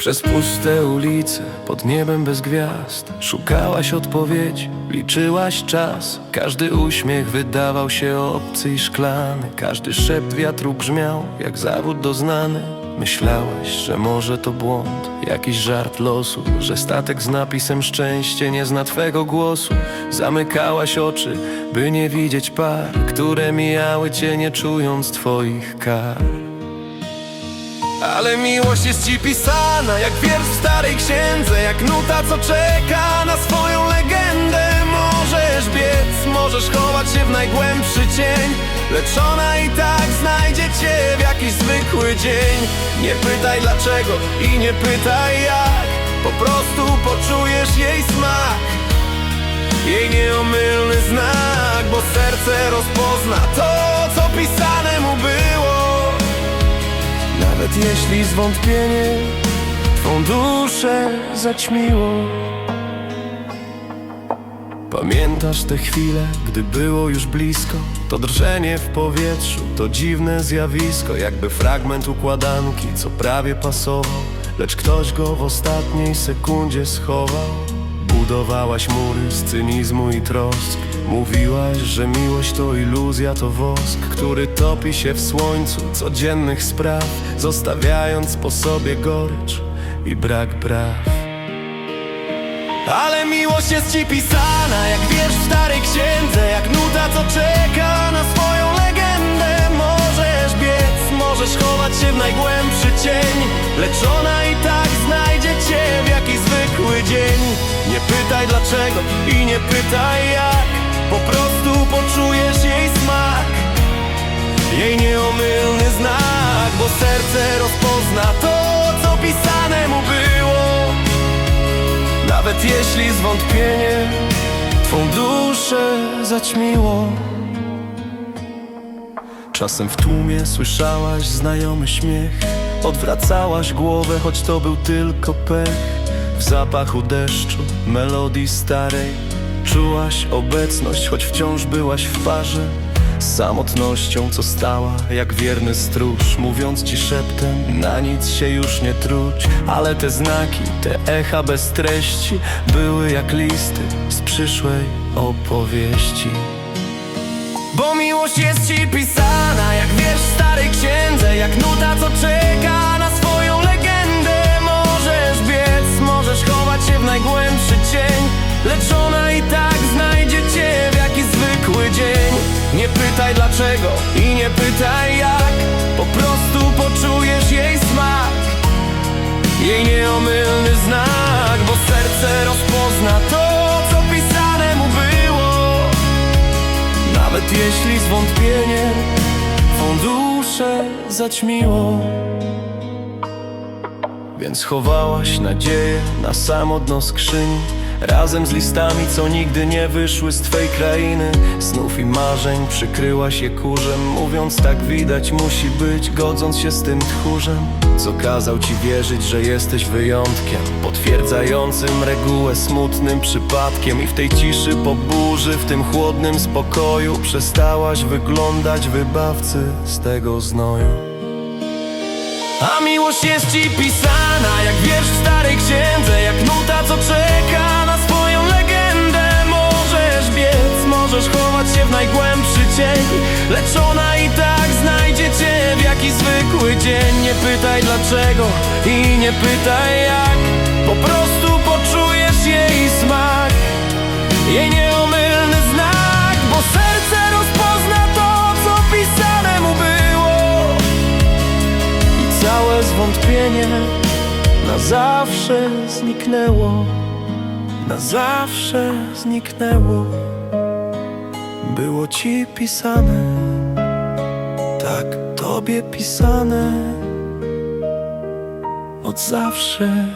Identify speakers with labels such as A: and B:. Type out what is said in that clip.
A: Przez puste ulice, pod niebem bez gwiazd Szukałaś odpowiedzi, liczyłaś czas. Każdy uśmiech wydawał się obcy i szklany. Każdy szept wiatru brzmiał jak zawód doznany. Myślałaś, że może to błąd, jakiś żart losu Że statek z napisem szczęście nie zna twego głosu. Zamykałaś oczy, by nie widzieć par Które mijały cię nie czując twoich kar ale miłość jest ci pisana jak wiersz w starej księdze Jak nuta, co czeka na swoją legendę. Możesz biec, możesz chować się w najgłębszy cień Lecz ona i tak znajdzie cię w jakiś zwykły dzień. Nie pytaj dlaczego i nie pytaj jak Po prostu poczujesz jej smak. Jej nieomylny znak Bo serce rozpozna to, co pisane nawet jeśli zwątpienie Twą duszę zaćmiło. Pamiętasz te chwile, gdy było już blisko? To drżenie w powietrzu, to dziwne zjawisko Jakby fragment układanki, co prawie pasował Lecz ktoś go w ostatniej sekundzie schował. Budowałaś mury z cynizmu i trosk Mówiłaś, że miłość to iluzja, to wosk Który topi się w słońcu codziennych spraw Zostawiając po sobie gorycz i brak braw ale miłość jest ci pisana jak wiersz w starej księdze Jak nuta, co czeka na swoją legendę. Możesz biec, możesz chować się w najgłębszy cień Lecz ona i tak znajdzie cię w jakiś zwykły dzień. Nie pytaj dlaczego i nie pytaj jak Po prostu poczujesz jej smak Jej nieomylny znak Bo serce rozpozna to, co pisane mu było. Nawet jeśli zwątpienie Twą duszę zaćmiło. Czasem w tłumie słyszałaś znajomy śmiech Odwracałaś głowę, choć to był tylko pech. W zapachu deszczu, melodii starej Czułaś obecność, choć wciąż byłaś w parze. Samotnością, co stała jak wierny stróż. Mówiąc ci szeptem, na nic się już nie truć. Ale te znaki, te echa bez treści Były jak listy z przyszłej opowieści. Bo miłość jest ci pisana dlaczego? I nie pytaj jak. Po prostu poczujesz jej smak. Jej nieomylny znak Bo serce rozpozna to, co pisane mu było. Nawet jeśli zwątpienie Twą duszę zaćmiło. Więc chowałaś nadzieję na samo dno skrzyni Razem z listami, co nigdy nie wyszły z twej krainy. Snów i marzeń przykryłaś je kurzem. Mówiąc tak widać musi być, godząc się z tym tchórzem Co kazał ci wierzyć, że jesteś wyjątkiem. Potwierdzającym regułę smutnym przypadkiem. I w tej ciszy po burzy, w tym chłodnym spokoju Przestałaś wyglądać wybawcy z tego znoju. A miłość jest ci pisana jak wiersz w starej księdze Jak nuta, co czeka możesz chować się w najgłębszy cień Lecz ona i tak znajdzie cię w jakiś zwykły dzień. Nie pytaj dlaczego i nie pytaj jak. Po prostu poczujesz jej smak. Jej nieomylny znak Bo serce rozpozna to, co pisane mu było. I całe zwątpienie na zawsze zniknęło, na zawsze zniknęło. Było ci pisane, tak tobie pisane, od zawsze